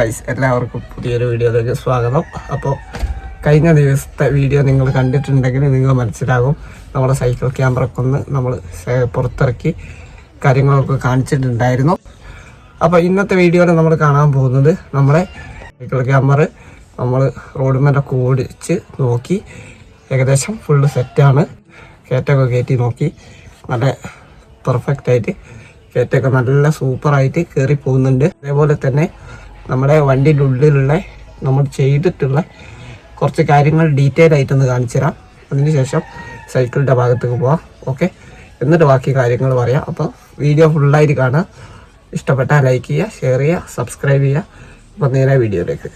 Guys എല്ലാവർക്കും പുതിയൊരു വീഡിയോയിലേക്ക് സ്വാഗതം. അപ്പോൾ കഴിഞ്ഞ ദിവസത്തെ വീഡിയോ നിങ്ങൾ കണ്ടിട്ടുണ്ടെങ്കിൽ നിങ്ങൾ മനസ്സിലാകും. നമ്മുടെ സൈക്കിൾ ക്യാമറയൊക്കെ ഒന്ന് നമ്മൾ പുറത്തിറക്കി കാര്യങ്ങളൊക്കെ കാണിച്ചിട്ടുണ്ടായിരുന്നു. അപ്പോൾ ഇന്നത്തെ വീഡിയോയിൽ നമ്മൾ കാണാൻ പോകുന്നത് നമ്മുടെ സൈക്കിൾ ക്യാമറ നമ്മൾ റോഡുമേലൊക്കെ ഓടിച്ച് നോക്കി. ഏകദേശം ഫുള്ള് സെറ്റാണ്. കയറ്റൊക്കെ കയറ്റി നോക്കി. നല്ല പെർഫെക്റ്റായിട്ട് കയറ്റൊക്കെ നല്ല സൂപ്പറായിട്ട് കയറി പോകുന്നുണ്ട്. അതേപോലെ തന്നെ നമ്മുടെ വണ്ടിന്റെ ഉള്ളിലുള്ള നമ്മൾ ചെയ്തിട്ടുള്ള കുറച്ച് കാര്യങ്ങൾ ഡീറ്റെയിൽ ആയിട്ടൊന്ന് കാണിച്ചു തരാം. അതിനുശേഷം സൈക്കിളിന്റെ ഭാഗത്തേക്ക് പോവാം. ഓക്കെ എന്നിട്ട് ബാക്കി കാര്യങ്ങൾ പറയാം. അപ്പോൾ വീഡിയോ ഫുള്ളായിട്ട് കാണുക. ഇഷ്ടപ്പെട്ടാൽ ലൈക്ക് ചെയ്യുക ഷെയർ ചെയ്യുക സബ്സ്ക്രൈബ് ചെയ്യുക. അപ്പോൾ നേരെ വീഡിയോയിലേക്ക്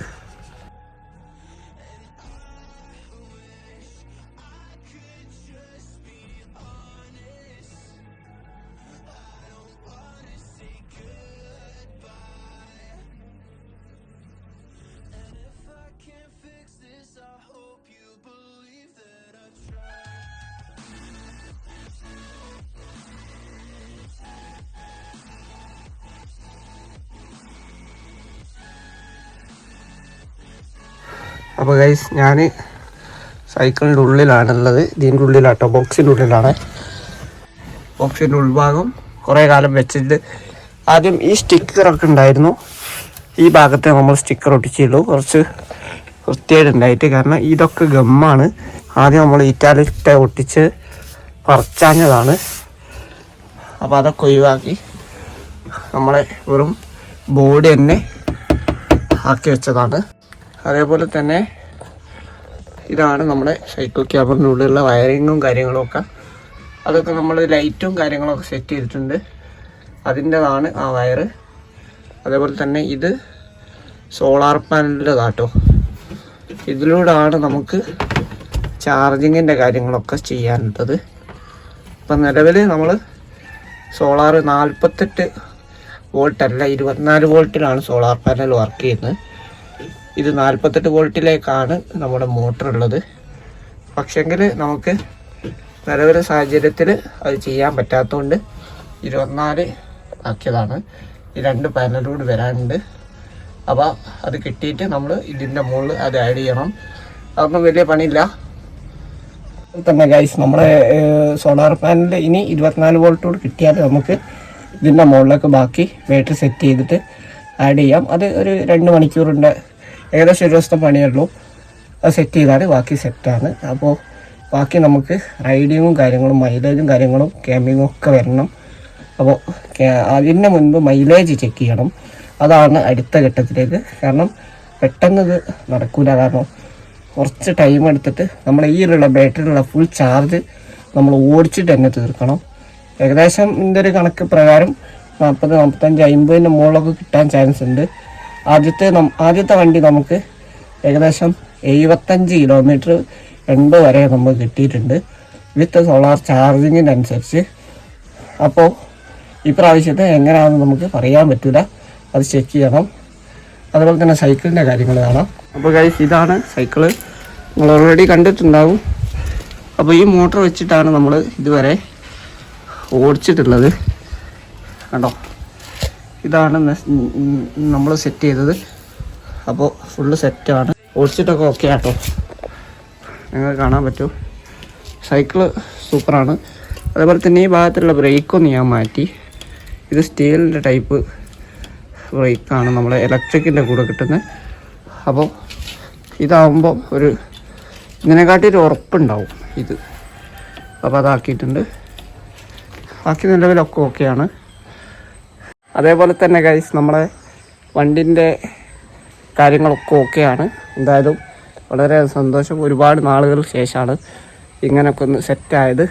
അപ്പോൾ ഗൈസ് ഞാൻ സൈക്കിളിന്റെ ഉള്ളിലാണുള്ളത്. ഇതിന്റെ ഉള്ളിലാട്ടോ ബോക്സിന്റെ ഉള്ളിലാണ്. ബോക്സിന്റെ ഉൾഭാഗം കുറേ കാലം വെച്ചിട്ട് ആദ്യം ഈ സ്റ്റിക്കറൊക്കെ ഉണ്ടായിരുന്നു. ഈ ഭാഗത്തെ നമ്മൾ സ്റ്റിക്കർ ഒട്ടിച്ചുള്ളൂ കുറച്ച് വൃത്തിയായിട്ടുണ്ടായിട്ട് കാരണം ഇതൊക്കെ ഗമ്മാണ്. ആദ്യം നമ്മൾ ഇറ്റാലിറ്റ ഒട്ടിച്ച് പറച്ചാഞ്ഞതാണ്. അപ്പോൾ അതൊക്കെ ഒഴിവാക്കി നമ്മളെ വെറും ബോഡി തന്നെ ആക്കി വെച്ചതാണ്. അതേപോലെ തന്നെ ഇതാണ് നമ്മുടെ സൈക്കിൾ ക്യാബറിന്റെ ഉള്ളിലുള്ള വയറിങ്ങും കാര്യങ്ങളും ഒക്കെ അതൊക്കെ നമ്മൾ ലൈറ്റും കാര്യങ്ങളൊക്കെ സെറ്റ് ചെയ്തിട്ടുണ്ട്. അതിന്റെതാണ് ആ വയറ് അതേപോലെ തന്നെ ഇത് സോളാർ പാനലിന്റെതാട്ടോ ഇതിലൂടെയാണ് നമുക്ക് ചാർജിങ്ങിന്റെ കാര്യങ്ങളൊക്കെ ചെയ്യാനുള്ളത്. ഇപ്പം നിലവിൽ നമ്മൾ സോളാർ നാൽപ്പത്തെട്ട് വോൾട്ടല്ല ഇരുപത്തിനാല് വോൾട്ടിലാണ് സോളാർ പാനൽ വർക്ക് ചെയ്യുന്നത്. ഇത് നാൽപ്പത്തെട്ട് വോൾട്ടിലേക്കാണ് നമ്മുടെ മോട്ടർ ഉള്ളത്. പക്ഷെങ്കിൽ നമുക്ക് നിലവിലെ സാഹചര്യത്തിൽ അത് ചെയ്യാൻ പറ്റാത്തതുകൊണ്ട് ഇരുപത്തിനാല് ആക്കിയതാണ്. ഈ രണ്ട് പാനലൂടെ വരാനുണ്ട്. അപ്പോൾ അത് കിട്ടിയിട്ട് നമ്മൾ ഇതിന്റെ മുകളിൽ അത് ആഡ് ചെയ്യണം. അതൊന്നും വലിയ പണിയില്ല. തന്നെ ഗൈസ് നമ്മുടെ സോളാർ പാനൽ ഇനി ഇരുപത്തിനാല് വോൾട്ടോട് കിട്ടിയാൽ നമുക്ക് ഇതിന്റെ മുകളിലേക്ക് ബാക്കി ബാറ്ററി സെറ്റ് ചെയ്തിട്ട് ആഡ് ചെയ്യാം. അത് ഒരു രണ്ട് മണിക്കൂറിന്റെ ഏകദേശം ഒരു ദിവസത്തെ പണിയുള്ളൂ അത് സെറ്റ് ചെയ്താൽ ബാക്കി സെറ്റാണ് അപ്പോൾ ബാക്കി നമുക്ക് റൈഡിങ്ങും കാര്യങ്ങളും മൈലേജും കാര്യങ്ങളും ക്യാമ്പിങ്ങും ഒക്കെ വരണം. അപ്പോൾ അതിന് മുൻപ് മൈലേജ് ചെക്ക് ചെയ്യണം. അതാണ് അടുത്ത ഘട്ടത്തിലേക്ക്. കാരണം പെട്ടെന്ന് ഇത് നടക്കൂല. കാരണം കുറച്ച് ടൈം എടുത്തിട്ട് നമ്മൾ ഈ ഉള്ള ബാറ്ററിയിലുള്ള ഫുൾ ചാർജ് നമ്മൾ ഓടിച്ചിട്ട് തന്നെ തീർക്കണം. ഏകദേശം ഇതിന്റെ ഒരു കണക്ക് പ്രകാരം നാൽപ്പത് നാൽപ്പത്തഞ്ച് അമ്പതിന്റെ മുകളിലൊക്കെ കിട്ടാൻ ചാൻസ് ഉണ്ട്. ആദ്യത്തെ ആദ്യത്തെ വണ്ടി നമുക്ക് ഏകദേശം എഴുപത്തഞ്ച് കിലോമീറ്റർ എൺപത് വരെ നമുക്ക് കിട്ടിയിട്ടുണ്ട്. വിത്ത് സോളാർ ചാർജിങ്ങിനനുസരിച്ച് അപ്പോൾ ഇപ്രാവശ്യത്തെ എങ്ങനെയാണെന്ന് നമുക്ക് പറയാൻ പറ്റില്ല അത് ചെക്ക് ചെയ്യണം. അതുപോലെ തന്നെ സൈക്കിളിന്റെ കാര്യങ്ങൾ കാണാം. അപ്പോൾ ഗൈസ് ഇതാണ് സൈക്കിൾ നിങ്ങൾ ഓൾറെഡി കണ്ടിട്ടുണ്ടാവും. അപ്പോൾ ഈ മോട്ടർ വെച്ചിട്ടാണ് നമ്മൾ ഇതുവരെ ഓടിച്ചിട്ടുള്ളത്. കണ്ടോ? ഇതാണ് നമ്മൾ സെറ്റ് ചെയ്തത്. അപ്പോൾ ഫുള്ള് സെറ്റാണ് ഓടിച്ചിട്ടൊക്കെ ഓക്കെ ആട്ടോ. നിങ്ങൾക്ക് കാണാൻ പറ്റും. സൈക്കിൾ സൂപ്പറാണ് അതേപോലെ തന്നെ ഈ ഭാഗത്തുള്ള ബ്രേക്കൊന്ന് ഞാൻ മാറ്റി. ഇത് സ്റ്റീലിന്റെ ടൈപ്പ് ബ്രേക്കാണ് നമ്മളെ ഇലക്ട്രിക്കിന്റെ കൂടെ കിട്ടുന്നത് അപ്പോൾ ഇതാവുമ്പോൾ ഒരു ഇതിനെക്കാട്ടി ഒരു ഉറപ്പുണ്ടാവും ഇത്. അപ്പോൾ അതാക്കിയിട്ടുണ്ട്. ബാക്കി നിലവിലൊക്കെ ഓക്കെയാണ് അതേപോലെ തന്നെ ഗൈസ് നമ്മുടെ വണ്ടിന്റെ കാര്യങ്ങളൊക്കെ ഓക്കെയാണ്. എന്തായാലും വളരെ സന്തോഷം. ഒരുപാട് നാളുകൾ ശേഷമാണ് ഇങ്ങനെയൊക്കെ ഒന്ന് സെറ്റായത്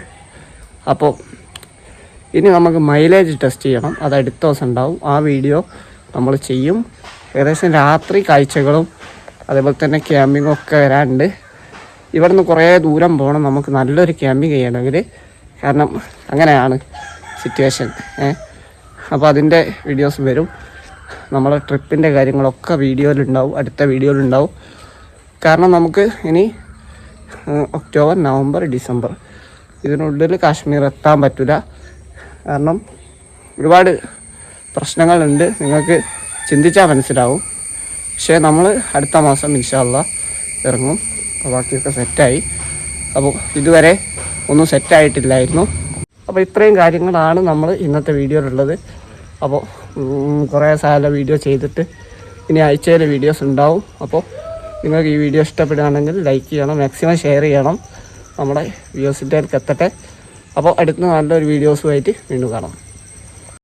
അപ്പോൾ ഇനി നമുക്ക് മൈലേജ് ടെസ്റ്റ് ചെയ്യണം. അത് അടുത്ത ദിവസം ഉണ്ടാവും. ആ വീഡിയോ നമ്മൾ ചെയ്യും. ഏകദേശം രാത്രി കാഴ്ചകളും അതേപോലെ തന്നെ ക്യാമ്പിങ്ങും ഒക്കെ വരാനുണ്ട്. ഇവിടുന്ന് കുറേ ദൂരം പോകണം. നമുക്ക് നല്ലൊരു ക്യാമ്പിങ് ചെയ്യണമെങ്കിൽ. കാരണം അങ്ങനെയാണ് സിറ്റുവേഷൻ ഏഹ് അപ്പോൾ അതിന്റെ വീഡിയോസ് വരും. നമ്മളെ ട്രിപ്പിന്റെ കാര്യങ്ങളൊക്കെ വീഡിയോയിലുണ്ടാവും. അടുത്ത വീഡിയോയിലുണ്ടാവും. കാരണം നമുക്ക് ഇനി ഒക്ടോബർ നവംബർ ഡിസംബർ ഇതിനുള്ളിൽ കാശ്മീർ എത്താൻ പറ്റില്ല കാരണം ഒരുപാട് പ്രശ്നങ്ങളുണ്ട്. നിങ്ങൾക്ക് ചിന്തിച്ചാൽ മനസ്സിലാവും. പക്ഷേ നമ്മൾ അടുത്ത മാസം ഇൻഷാല്ല ഇറങ്ങും. ബാക്കിയൊക്കെ സെറ്റായി അപ്പോൾ ഇതുവരെ ഒന്നും സെറ്റായിട്ടില്ലായിരുന്നു അപ്പോൾ ഇത്രയും കാര്യങ്ങളാണ് നമ്മൾ ഇന്നത്തെ വീഡിയോയിലുള്ളത്. അപ്പോൾ കുറേ സാല വീഡിയോ ചെയ്തിട്ട് ഇനി ആഴ്ചയിലെ വീഡിയോസ് ഉണ്ടാവും. അപ്പോൾ നിങ്ങൾക്ക് ഈ വീഡിയോ ഇഷ്ടപ്പെടുകയാണെങ്കിൽ ലൈക്ക് ചെയ്യണം മാക്സിമം ഷെയർ ചെയ്യണം. നമ്മുടെ വ്യൂസിന്റെ എത്തട്ടെ. അപ്പോൾ അടുത്ത നല്ലൊരു വീഡിയോസുമായിട്ട് വീണ്ടും കാണാം.